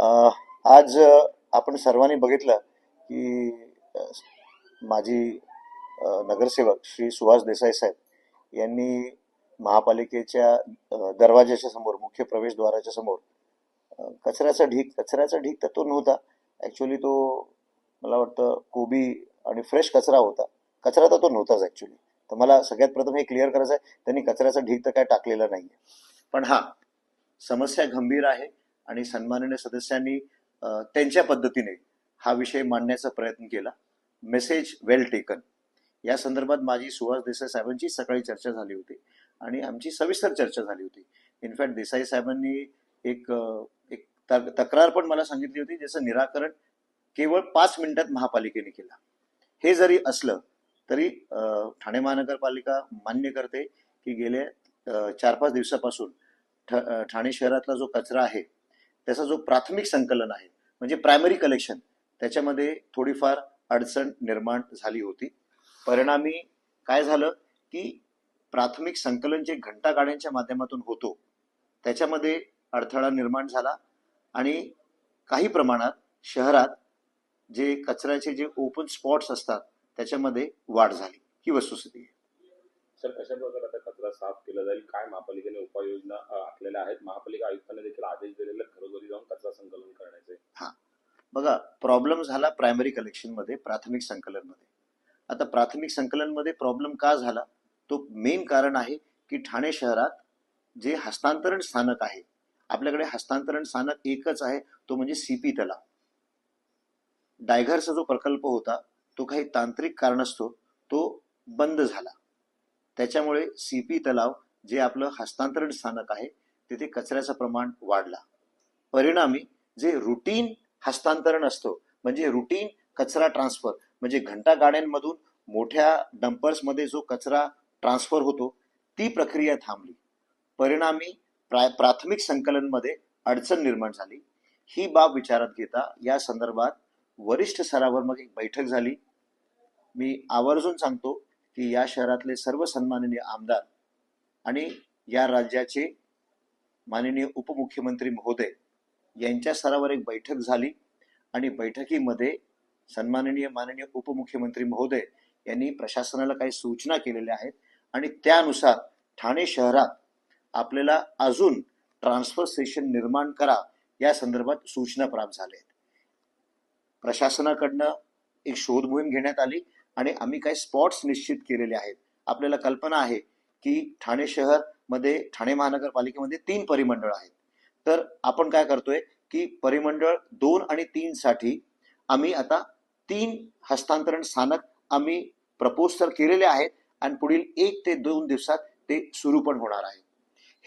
आज आपण सर्वांनी बघितलं की माझी नगरसेवक श्री सुहास देसाई साहेब यांनी महापालिकेच्या दरवाज्याच्या समोर मुख्य प्रवेशद्वाराच्या समोर कचऱ्याचा ढीक कचऱ्याचा ढीक तर तो नव्हता. ॲक्च्युली तो मला वाटतं कोबी आणि फ्रेश कचरा होता. कचरा तर तो नव्हताच ॲक्च्युली तर मला सगळ्यात प्रथम हे क्लिअर करायचं आहे त्यांनी कचऱ्याचा ढीक तर काय टाकलेला नाही पण हा समस्या गंभीर आहे. आणि सन्माननीय सदस्यांनी त्यांच्या पद्धतीने हा विषय मांडण्याचा प्रयत्न केला. मेसेज वेल टेकन या संदर्भात माझी सुहास देसाई साहेबांची सकाळी चर्चा झाली होती आणि आमची सविस्तर चर्चा झाली होती. इनफॅक्ट देसाई साहेबांनी एक एक तक्रार पण मला सांगितली होती ज्याचं निराकरण केवळ पाच मिनिटात महापालिकेने केलं. हे जरी असलं तरी ठाणे महानगरपालिका मान्य करते की गेल्या चार पाच दिवसापासून ठ- ठाणे शहरातला जो कचरा आहे त्याचा जो प्राथमिक संकलन आहे म्हणजे प्रायमरी कलेक्शन त्याच्यामध्ये थोडीफार अडचण निर्माण झाली होती. परिणामी काय झालं की प्राथमिक संकलन जे घंटा गाड्यांच्या माध्यमातून होतो त्याच्यामध्ये अडथळा निर्माण झाला आणि काही प्रमाणात शहरात जे कचऱ्याचे जे ओपन स्पॉट्स असतात त्याच्यामध्ये वाढ झाली. ही वस्तुस्थिती आहे. सर कशा प्रकारे आता कचरा साफ केला जाईल? काय महापालिकेने उपाययोजना आखलेल्या आहेत? महापालिका आयुक्तांनी देखील आदेश दिलेले घरोघरी जाऊन कचरा संकलन करण्याचे. बघा प्रॉब्लेम झाला प्रायमरी कलेक्शनमध्ये प्राथमिक संकलनमध्ये. आता प्राथमिक संकलनमध्ये प्रॉब्लेम का झाला? तो मेन कारण आहे की ठाणे शहरात जे हस्तांतरण स्थानक आहे आपल्याकडे हस्तांतरण स्थानक एकच आहे तो म्हणजे सीपी तलाव. डायघरचा जो प्रकल्प होता तो काही तांत्रिक कारणास्तव तो बंद झाला. त्याच्यामुळे सीपी तलाव जे आपलं हस्तांतरण स्थानक आहे तिथे कचऱ्याचं प्रमाण वाढला. परिणामी जे रुटीन हस्तांतरण असतं म्हणजे रुटीन कचरा ट्रान्सफर म्हणजे घंटा गाड्यांमधून मोठ्या डंपर्समध्ये जो कचरा ट्रान्सफर होतो ती प्रक्रिया थांबली. परिणामी प्रा प्राथमिक संकलनमध्ये अडचण निर्माण झाली. ही बाब विचारात घेता या संदर्भात वरिष्ठ स्तरावर मग एक बैठक झाली. मी आवर्जून सांगतो की या शहरातले सर्व सन्माननीय आमदार आणि या राज्याचे माननीय उपमुख्यमंत्री महोदय यांच्या स्तरावर एक बैठक झाली आणि बैठकीमध्ये सन्माननीय माननीय उपमुख्यमंत्री महोदय यांनी प्रशासनाला काही सूचना केलेल्या आहेत आणि त्यानुसार ठाणे शहरात आपल्याला अजून ट्रान्सफर स्टेशन निर्माण करा या संदर्भात सूचना प्राप्त झाल्या आहेत. प्रशासनाकडनं एक शोध मोहीम घेण्यात आली आणि आम्ही काही स्पॉट्स निश्चित केलेले आहेत. आपल्याला कल्पना आहे की ठाणे शहरमध्ये ठाणे महानगरपालिकेमध्ये तीन परिमंडळ आहेत. तर आपण काय करतोय की परिमंडळ दोन आणि तीन साठी आम्ही आता तीन हस्तांतरण स्थानक आम्ही प्रपोज तर केलेले आहेत आणि पुढील एक ते दोन दिवसात ते सुरू पण होणार आहे.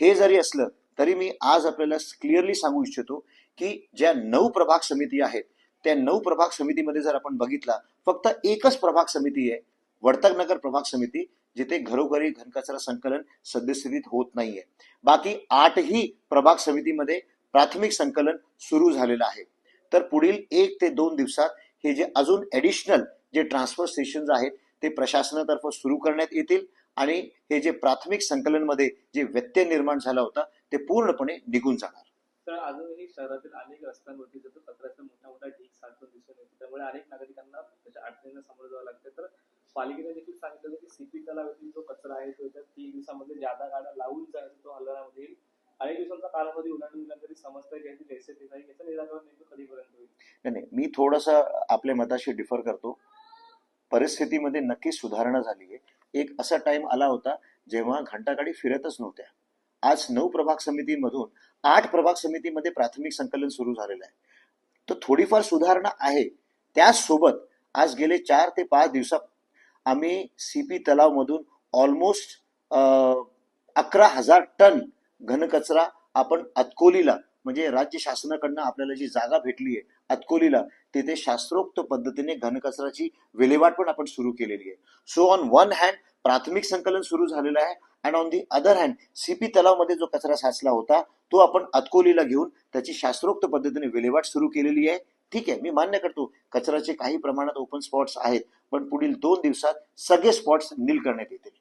हे जरी असलं तरी मी आज आपल्याला क्लिअरली सांगू इच्छितो की ज्या नऊ प्रभाग समिती आहेत त्या नऊ प्रभाग समितीमध्ये जर आपण बघितला फक्त एकच प्रभाग समिती आहे वर्तक नगर प्रभाग समिती जिथे घरोघरी घनकचरा संकलन सद्यस्थितीत होत नाहीये. बाकी आठही प्रभाग समितीमध्ये प्राथमिक संकलन सुरू झालेलं आहे. तर पुढील एक ते दोन दिवसात हे जे अजून ॲडिशनल जे ट्रान्सफर स्टेशन आहेत ते प्रशासनातर्फे सुरू करण्यात येतील आणि हे जे प्राथमिक संकलनमध्ये जे व्यत्यय निर्माण झाला होता ते पूर्णपणे निघून जाणार. तर अजूनही शहरातील अनेक रस्त्यांवरती जसं कचऱ्याचा मोठा मोठा ढीक साठवून दिसून येतो. त्यामुळे अनेक नागरिकांना त्याच्या अडचणींना सामोरं जावं लागतं. तर पालिकेने देखील सांगितलं की सीपी तलावातील जो कचरा आहे तो येत्या तीन दिवसामध्ये जादा गाड्या लावून जायचा तो हलवण्यामध्ये येईल. अनेक दिवसांचा कालावधी ओलांडून तरी समजतंय की याची नाही. याचं निराकरण नेमकं कधीपर्यंत होईल? नाही नाही. मी थोडंसं आपल्या मताशी डिफर करतो. परिस्थितीमध्ये नक्कीच सुधारणा झाली आहे एक असा टाइम आला होता जेव्हा घंटागाडी फिरतच नव्हत्या. आज नऊ प्रभाग समितीमधून आठ प्रभाग समितीमध्ये प्राथमिक संकलन सुरू झालेलं आहे. तर थोडीफार सुधारणा आहे. त्याचसोबत आज गेले चार ते पाच दिवसात आम्ही सीपी तलावमधून ऑलमोस्ट अकरा हजार टन घनकचरा आपण अतकोलीला म्हणजे राज्य शासनाकडनं आपल्याला जी जागा भेटली आहे अतकोलीला तिथे शास्त्रोक्त पद्धतीने घनकचऱ्याची विल्हेवाट पण आपण सुरू केलेली आहे. सो ऑन वन हँड प्राथमिक संकलन सुरू झालेलं आहे. And on the other hand CP तलावमध्ये जो कचरा साचला होता तो आपण अतकोलीला घेऊन त्याची शास्त्रोक्त पद्धतीने विल्हेवाट सुरू केलेली आहे. ठीक आहे मी मान्य करतो कचऱ्याचे काही प्रमाणात ओपन स्पॉट्स आहेत पण पुढील दोन दिवसात सगळे स्पॉट्स नील करण्यात येतील.